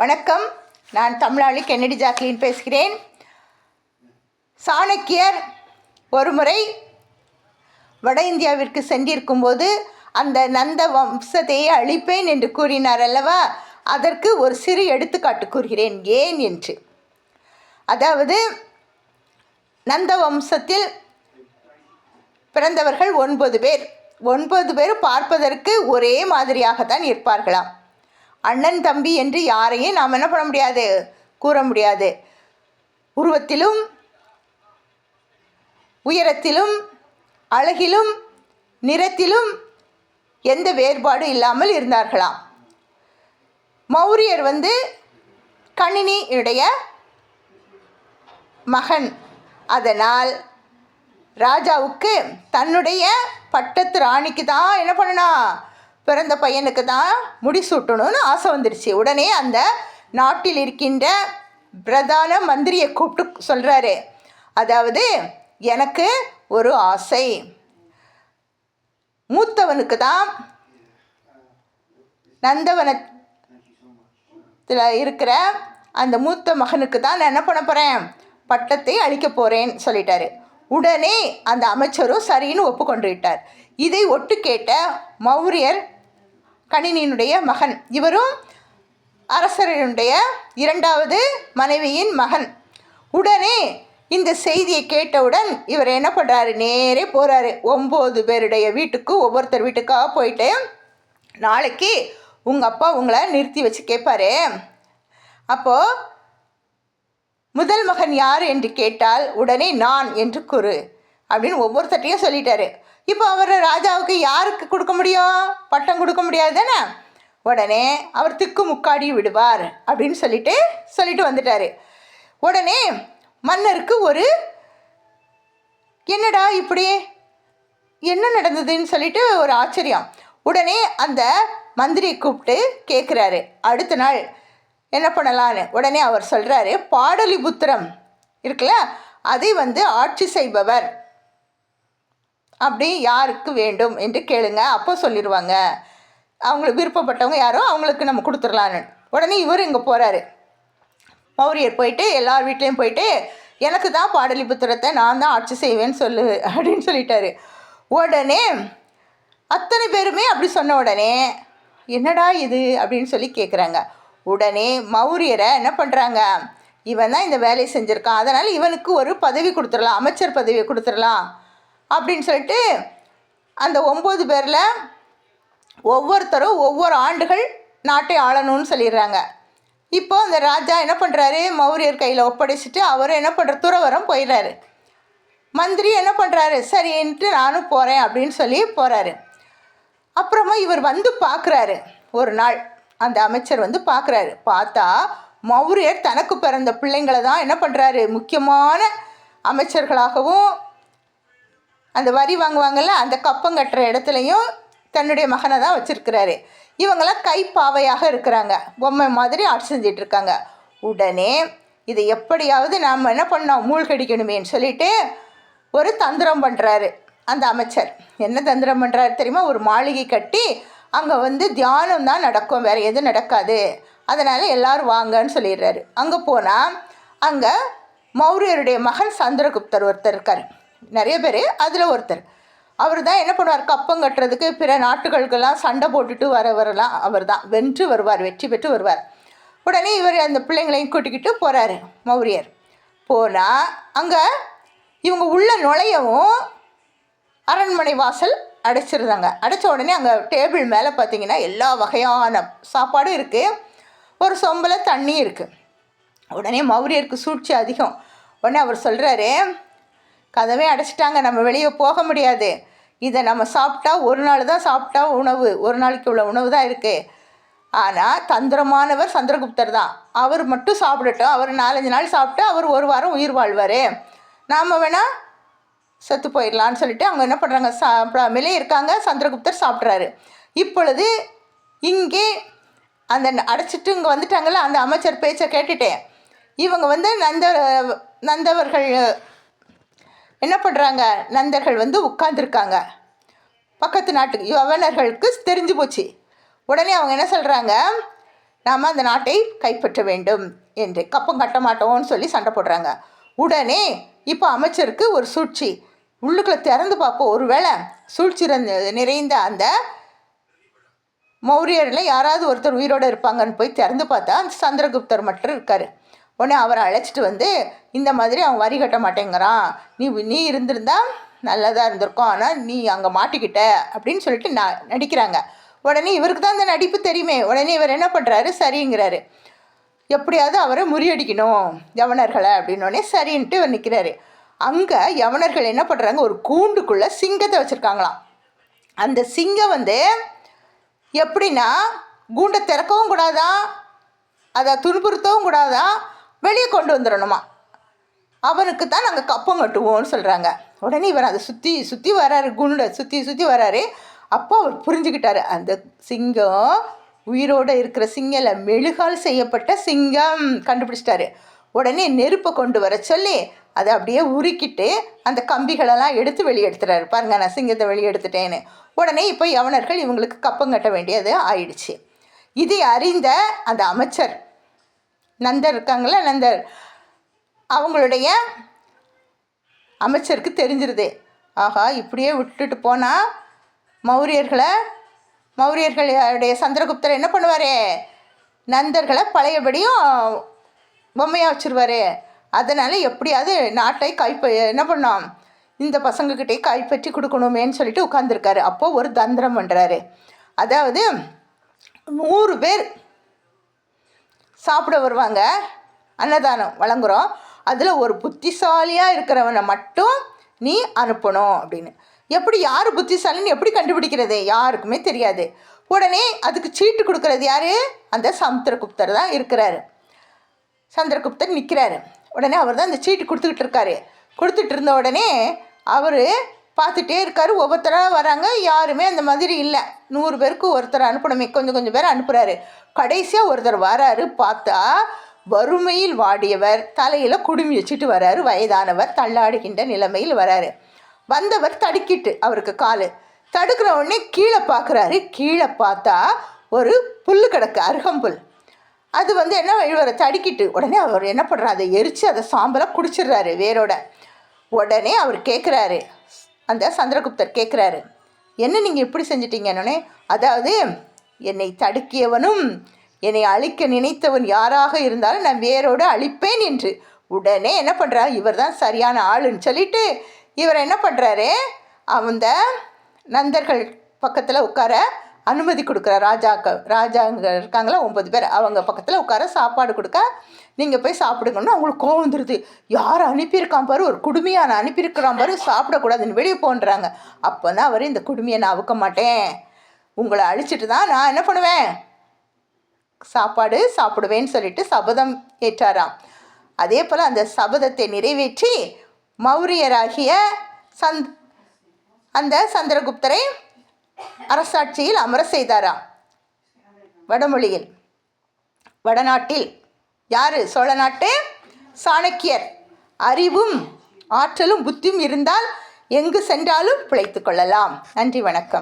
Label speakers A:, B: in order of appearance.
A: வணக்கம். நான் தமிழாளி Kennedy Jacqueline பேசுகிறேன். சாணக்கியர் ஒருமுறை வட இந்தியாவிற்கு சென்றிருக்கும்போது அந்த நந்த வம்சத்தை அழிப்பேன் என்று கூறினார் அல்லவா? அதற்கு ஒரு சிறு எடுத்துக்காட்டு கூறுகிறேன். ஏன் என்று. அதாவது நந்த வம்சத்தில் பிறந்தவர்கள் ஒன்பது பேர். ஒன்பது பேர் பார்ப்பதற்கு ஒரே மாதிரியாகத்தான் இருப்பார்களாம். அண்ணன் தம்பி என்று யாரையும் நாம் என்ன பண்ண முடியாது? கூற முடியாது. உருவத்திலும் உயரத்திலும் அழகிலும் நிறத்திலும் எந்த வேறுபாடு இல்லாமல் இருந்தார்களாம். மௌரியர் வந்து கணினியுடைய மகன். அதனால் ராஜாவுக்கு தன்னுடைய பட்டத்து ராணிக்கு தான் என்ன பண்ணணும்? பிறந்த பையனுக்கு தான் முடிசூட்டணும்னு ஆசை வந்துடுச்சு உடனே அந்த நாட்டில் இருக்கின்ற பிரதான மந்திரியை கூப்பிட்டு சொல்கிறாரு அதாவது எனக்கு ஒரு ஆசை. மூத்தவனுக்கு தான் நந்தவனத்தில் இருக்கிற அந்த மூத்த மகனுக்கு தான் நான் என்ன பண்ண போகிறேன் பட்டத்தை அளிக்க போகிறேன்னு சொல்லிட்டாரு. உடனே அந்த அமைச்சரும் சரின்னு ஒப்புக்கொண்டு விட்டார் இதை ஒட்டு கேட்ட மௌரியர் கணினியினுடைய மகன். இவரும் அரசருடைய இரண்டாவது மனைவியின் மகன். உடனே இந்த செய்தியை கேட்டவுடன் இவர் என்ன பண்ணுறாரு நேரே போகிறாரு ஒம்பது பேருடைய வீட்டுக்கு ஒவ்வொருத்தர் வீட்டுக்காக போயிட்டு நாளைக்கு உங்கள் அப்பா உங்களை நிறுத்தி வச்சு கேட்பாரு அப்போது முதல் மகன் யார் என்று கேட்டால் உடனே நான் என்று கூறு. அப்படின்னு ஒவ்வொருத்தட்டையும் சொல்லிட்டாரு. இப்போ அவர் ராஜாவுக்கு யாருக்கு கொடுக்க முடியும்? பட்டம் கொடுக்க முடியாது தானே? உடனே அவர் திக்கு முக்காடி விடுவார் அப்படின்னு சொல்லிட்டு சொல்லிட்டு வந்துட்டாரு. உடனே மன்னருக்கு ஒரு என்னடா இப்படி? என்ன நடந்ததுன்னு சொல்லிட்டு ஒரு ஆச்சரியம். உடனே அந்த மந்திரியை கூப்பிட்டு கேட்குறாரு அடுத்த நாள் என்ன பண்ணலான்னு? உடனே அவர் சொல்கிறாரு பாடலிபுத்திரம் இருக்குல்ல அதை வந்து ஆட்சி செய்பவர். அப்படி யாருக்கு வேண்டும் என்று கேளுங்க. அப்போ சொல்லிடுவாங்க அவங்களுக்கு விருப்பப்பட்டவங்க யாரோ அவங்களுக்கு நம்ம கொடுத்துடலான்னு. உடனே இவர் இங்கே போகிறாரு மௌரியர் போயிட்டு எல்லார் வீட்லேயும் போயிட்டு எனக்கு தான் பாடலிபுத்திரத்தை நான் தான் ஆட்சி செய்வேன்னு சொல்லு அப்படின்னு சொல்லிட்டாரு. உடனே அத்தனை பேருமே அப்படி சொன்ன உடனே என்னடா இது? அப்படின்னு சொல்லி கேட்குறாங்க உடனே மௌரியரை என்ன பண்ணுறாங்க இவன் தான் இந்த வேலையை செஞ்சுருக்கான். அதனால் இவனுக்கு ஒரு பதவி கொடுத்துடலாம் அமைச்சர் பதவியை கொடுத்துடலாம். அப்படின்னு சொல்லிட்டு அந்த ஒம்பது பேரில் ஒவ்வொருத்தரும் ஒவ்வொரு ஆண்டுகள் நாட்டை ஆளணும்னு சொல்லிடுறாங்க. இப்போ அந்த ராஜா என்ன பண்ணுறாரு மௌரியர் கையில் ஒப்படைச்சிட்டு அவரும் என்ன பண்ணுற துறவரம் போயிடுறாரு. மந்திரி என்ன பண்ணுறாரு சரின்ட்டு நானும் போகிறேன் அப்படின்னு சொல்லி போகிறாரு அப்புறமா இவர் வந்து பார்க்குறாரு ஒரு நாள் அந்த அமைச்சர் வந்து பார்க்குறாரு பார்த்தா மௌரியர் தனக்கு பிறந்த பிள்ளைங்களை தான் என்ன பண்ணுறாரு முக்கியமான அமைச்சர்களாகவும் அந்த வரி வாங்குவாங்கள்ல அந்த கப்பம் கட்டுற இடத்துலையும் தன்னுடைய மகனை தான் வச்சுருக்கிறாரு. இவங்களாம் கைப்பாவையாக இருக்கிறாங்க. பொம்மை மாதிரி ஆட்சி செஞ்சிட்டு இருக்காங்க. உடனே இதை எப்படியாவது நாம் என்ன பண்ணோம்? மூழ்கடிக்கணுமேன்னு சொல்லிட்டு ஒரு தந்திரம் பண்ணுறாரு அந்த அமைச்சர். என்ன தந்திரம் பண்ணுறாரு தெரியுமா? ஒரு மாளிகை கட்டி அங்கே வந்து தியானம் தான் நடக்கும். வேறு எதுவும் நடக்காது. அதனால் எல்லோரும் வாங்கன்னு சொல்லிடுறாரு. அங்கே போனால் அங்கே மௌரியருடைய மகன் சந்திரகுப்தர் ஒருத்தர் இருக்கார். நிறைய பேர் அதில் ஒருத்தர். அவர் தான் என்ன பண்ணுவார்? கப்பம் கட்டுறதுக்கு பிற நாட்டுகளுக்கெல்லாம் சண்டை போட்டுட்டு வரவரெல்லாம் அவர் தான். வென்று வருவார். வெற்றி பெற்று வருவார். உடனே இவர் அந்த பிள்ளைங்களையும் கூட்டிக்கிட்டு போகிறாரு மௌரியர். போனால் அங்கே இவங்க உள்ள நுழையவும் அரண்மனை வாசல் அடைச்சிருந்தாங்க. அடைச்ச உடனே அங்கே டேபிள் மேலே பார்த்தீங்கன்னா எல்லா வகையான சாப்பாடும் இருக்குது ஒரு சொம்பில் தண்ணி இருக்குது உடனே மௌரியருக்கு சூழ்ச்சி அதிகம். உடனே அவர் சொல்கிறாரு கதவே அடைச்சிட்டாங்க. நம்ம வெளியே போக முடியாது. இதை நம்ம சாப்பிட்டா ஒரு நாள் தான் சாப்பிட்டா உணவு. ஒரு நாளைக்கு உள்ள உணவு தான் இருக்குது ஆனால் தந்திரமானவர் சந்திரகுப்தர் தான். அவர் மட்டும் சாப்பிடட்டும். அவர் நாலஞ்சு நாள் சாப்பிட்டு அவர் ஒரு வாரம் உயிர் வாழ்வார். நாம் வேணால் செத்து போயிடலான்னு சொல்லிட்டு அவங்க என்ன பண்ணுறாங்க சாப்பிடாமலே இருக்காங்க. சந்திரகுப்தர் சாப்பிட்றாரு. இப்பொழுது இங்கே அந்த அடைச்சிட்டு இங்கே வந்துட்டாங்கள்ல அந்த அமைச்சர் பேச்சை கேட்டுட்டேன். இவங்க வந்து நந்த நந்தவர்கள் என்ன பண்ணுறாங்க நந்தர்கள் வந்து உட்காந்துருக்காங்க பக்கத்து நாட்டு யவனர்களுக்கு தெரிஞ்சு போச்சு. உடனே அவங்க என்ன சொல்கிறாங்க நாம் அந்த நாட்டை கைப்பற்ற வேண்டும் என்று கப்பம் கட்ட மாட்டோம்னு சொல்லி சண்டை போடுறாங்க. உடனே இப்போ அமைச்சருக்கு ஒரு சூழ்ச்சி. உள்ளுக்குள்ளே திறந்து பார்ப்போம். ஒருவேளை சூழ்ச்சி நிறைந்த அந்த மௌரியரில் யாராவது ஒருத்தர் உயிரோடு இருப்பாங்கன்னு போய் திறந்து பார்த்தா அந்த சந்திரகுப்தர் மட்டும் இருக்கார். உடனே அவரை அழைச்சிட்டு வந்து இந்த மாதிரி அவன் வரி கட்ட மாட்டேங்கிறான். நீ நீ இருந்திருந்தா நல்லதாக இருந்திருக்கும். ஆனால் நீ அங்கே மாட்டிக்கிட்ட. அப்படின்னு சொல்லிட்டு ந நடிக்கிறாங்க. உடனே இவருக்கு தான் அந்த நடிப்பு தெரியுமே. உடனே இவர் என்ன பண்ணுறாரு சரிங்கிறாரு. எப்படியாவது அவரை முறியடிக்கணும் யவனர்களை. அப்படின்னோடனே சரின்ட்டு இவர் நிற்கிறாரு அங்கே யவனர்கள் என்ன பண்ணுறாங்க ஒரு கூண்டுக்குள்ளே சிங்கத்தை வச்சுருக்காங்களாம். அந்த சிங்கம் வந்து எப்படின்னா கூண்டை திறக்கவும் கூடாதான் அதை துன்புறுத்தவும் கூடாதான் வெளியே கொண்டு வந்துடணுமா? அவனுக்கு தான் நாங்கள் கப்பம் கட்டுவோம்னு சொல்கிறாங்க உடனே இவர் அதை சுற்றி சுற்றி வராரு குண்டை சுற்றி சுற்றி வராரு. அப்போ அவர் புரிஞ்சுக்கிட்டாரு. அந்த சிங்கம் உயிரோடு இருக்கிற சிங்கம் மெழுகால் செய்யப்பட்ட சிங்கம் கண்டுபிடிச்சிட்டாரு. உடனே நெருப்பை கொண்டு வர சொல்லி அதை அப்படியே உருக்கிட்டு அந்த கம்பிகளெல்லாம் எடுத்து வெளியெடுத்துறாரு. பாருங்க நான் சிங்கத்தை வெளியே எடுத்துட்டேன்னு உடனே இப்போ யவனர்கள் இவங்களுக்கு கப்பம் கட்ட வேண்டியது ஆயிடுச்சு. இதை அறிந்த அந்த அமைச்சர் நந்தர் இருக்காங்களே நந்தர். அவங்களுடைய அமைச்சருக்கு தெரிஞ்சிருது. ஆஹா இப்படியே விட்டுட்டு போனால் மௌரியர்களை மௌரியர்களுடைய சந்திரகுப்தர் என்ன பண்ணுவார்? நந்தர்களை பழையபடியும் பொம்மையாக வச்சுருவார். அதனால் எப்படியாவது நாட்டை கைப்ப என்ன பண்ணோம்? இந்த பசங்கக்கிட்டே கைப்பற்றி கொடுக்கணுமேன்னு சொல்லிட்டு உட்காந்துருக்காரு அப்போது ஒரு தந்திரம் பண்ணுறாரு அதாவது நூறு பேர் சாப்பிட வருவாங்க. அன்னதானம் வழங்குறோம். அதில் ஒரு புத்திசாலியாக இருக்கிறவனை மட்டும் நீ அனுப்பணும் அப்படின்னு. எப்படி யார் புத்திசாலின்னு எப்படி கண்டுபிடிக்கிறது? யாருக்குமே தெரியாது. உடனே அதுக்கு சீட்டு கொடுக்கறது யார்? அந்த சமுத்திரகுப்தர் தான் இருக்கிறாரு. சந்திரகுப்தர் நிற்கிறாரு உடனே அவர் தான் அந்த சீட்டு கொடுத்துக்கிட்டு இருக்காரு. கொடுத்துட்டு இருந்த உடனே அவர் பார்த்துட்டே இருக்காரு. ஒவ்வொருத்தராக வராங்க. யாருமே அந்த மாதிரி இல்லை. நூறு பேருக்கு ஒருத்தர் அனுப்பணுமே. கொஞ்சம் கொஞ்சம் பேர் அனுப்புகிறாரு கடைசியாக ஒருத்தர் வராரு. பார்த்தா வறுமையில் வாடியவர் தலையில் குடுமி வச்சுட்டு வராரு. வயதானவர் தள்ளாடுகின்ற நிலைமையில் வராரு. வந்தவர் தடுக்கிட்டு அவருக்கு காலு. தடுக்கிற உடனே கீழே பார்க்குறாரு. கீழே பார்த்தா ஒரு புல் கிடக்கு அருகம்புல் அது வந்து என்ன இவரை தடுக்கிட்டு உடனே அவர் என்ன பண்ணுறாரு அதை எரித்து அதை சாம்பலை குடிச்சிடுறாரு வேரோட. உடனே அவர் கேட்குறாரு அந்த சந்திரகுப்தர் கேட்குறாரு என்ன நீங்கள் இப்படி செஞ்சிட்டீங்கன்னொடனே அதாவது என்னை தடுக்கியவனும் என்னை அழிக்க நினைத்தவன் யாராக இருந்தாலும் நான் வேரோடு அழிப்பேன் என்று. உடனே என்ன பண்ணுறா இவர் தான் சரியான ஆளுன்னு சொல்லிட்டு இவர் என்ன பண்ணுறாரு அந்த நந்தர்கள் பக்கத்தில் உட்கார அனுமதி கொடுக்குற ராஜாக்க ராஜாங்க இருக்காங்களா ஒம்பது பேர் அவங்க பக்கத்தில் உட்கார சாப்பாடு கொடுக்க நீங்கள் போய் சாப்பிடுங்கன்னு அவங்களுக்கு கோவம் வந்துடுது யார் அனுப்பியிருக்கான் பாரு ஒரு குடுமையாக நான் அனுப்பியிருக்கிறான் பாரு சாப்பிடக்கூடாதுன்னு வெளியே போன்றாங்க. அப்போ தான் அவர் இந்த குடுமையை நான் அவுக்க மாட்டேன். உங்களை அழிச்சிட்டு தான் நான் என்ன பண்ணுவேன்? சாப்பாடு சாப்பிடுவேன்னு சொல்லிட்டு சபதம் ஏற்றாராம். அதே போல் அந்த சபதத்தை நிறைவேற்றி மௌரியராகிய சந்த் அந்த சந்திரகுப்தரை அரசாட்சியில் அமர செய்தாராம். வடமொழியில் வடநாட்டில் யார்? சோழ நாட்டு சாணக்கியர். அறிவும் ஆற்றலும் புத்தியும் இருந்தால் எங்கு சென்றாலும் பிழைத்து கொள்ளலாம். நன்றி வணக்கம்.